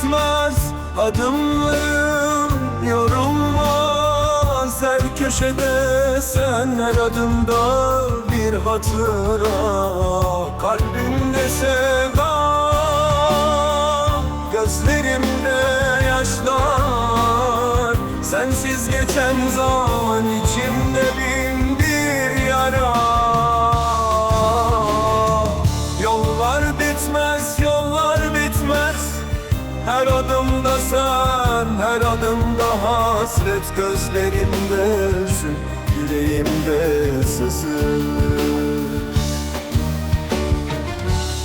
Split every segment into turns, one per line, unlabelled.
bitmez adımlarım yorulmaz. Her köşede sen her adımda bir hatıra. Kalbimde sevdam Gözlerimde yaşlar. Sensiz geçen zaman Her adımda sen, her adımda hasret Gözlerimde hüzün, yüreğimde sızı.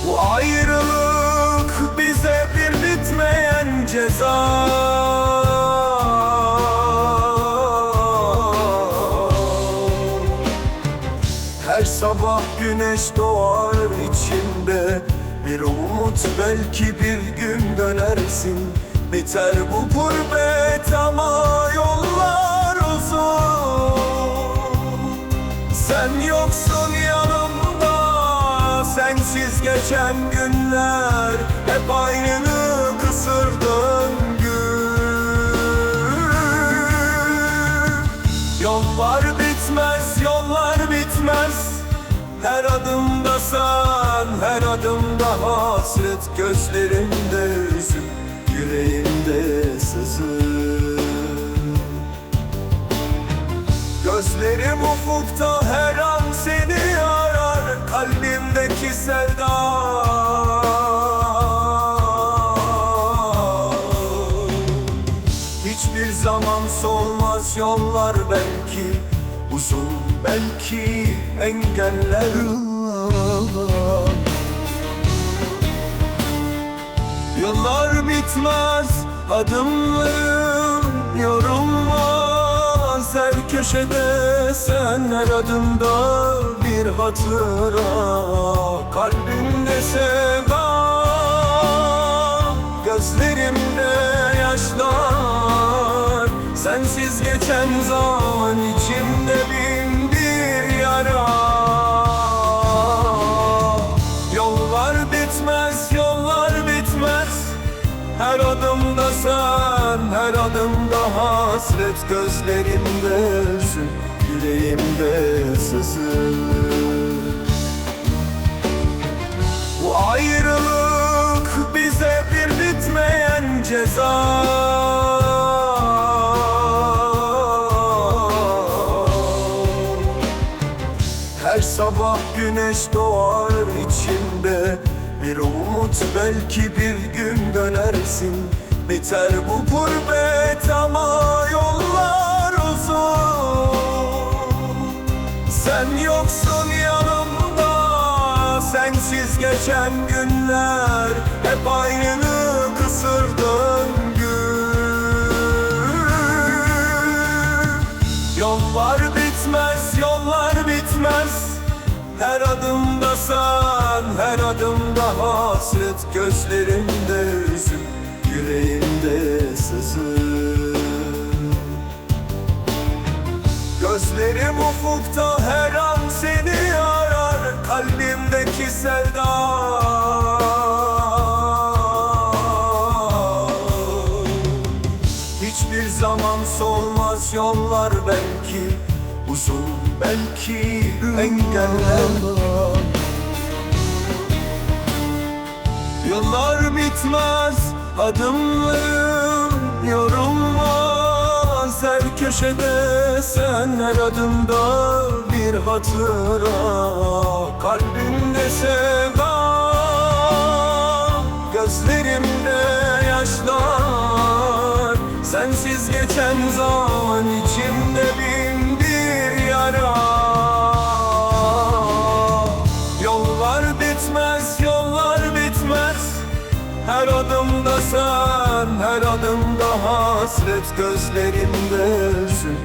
Bu ayrılık bize bir bitmeyen ceza. Her sabah güneş doğar içimde Bir umut belki bir gün dönersin. Biter bu gurbet ama yollar uzun. Sen yoksun yanımda Sensiz geçen günler. Hep aynı kısır döngü Yollar bitmez, yollar bitmez Her adımda sen, her adımda hasret Gözlerimde hüzün, yüreğimde sızı Gözlerim ufukta her an seni arar Kalbimdeki sevda. Hiçbir zaman solmaz yollar belki Uzun belki engeller. Yıllar bitmez adımlarım yorulmaz. Her köşede sen her adımda bir hatıra. Kalbimde sevdam Gözlerimde yaşlar. Sensiz geçen zaman adımda hasret Gözlerimde hüzün, yüreğimde sızı Bu ayrılık bize bir bitmeyen ceza. Her sabah güneş doğar içimde Bir umut belki bir gün dönersin Biter bu gurbet ama yollar uzun. Sen yoksun yanımda Sensiz geçen günler Hep aynı kısır döngü. Yollar bitmez, yollar bitmez. Her adımda sen, her adımda hasret Gözlerimde hüzün, yüreğimde sızı Gözlerim ufukta her an seni arar Kalbimdeki sevda. Hiçbir zaman solmaz yollar belki Uzun belki engeller. Yıllar bitmez adımlarım yorulmaz Her köşede sen her adımda bir hatıra. Kalbimde sevda Gözlerimde yaşlar. Sensiz geçen zaman içimde bin bir yara Her adımda sen, her adımda hasret Gözlerimde hüzün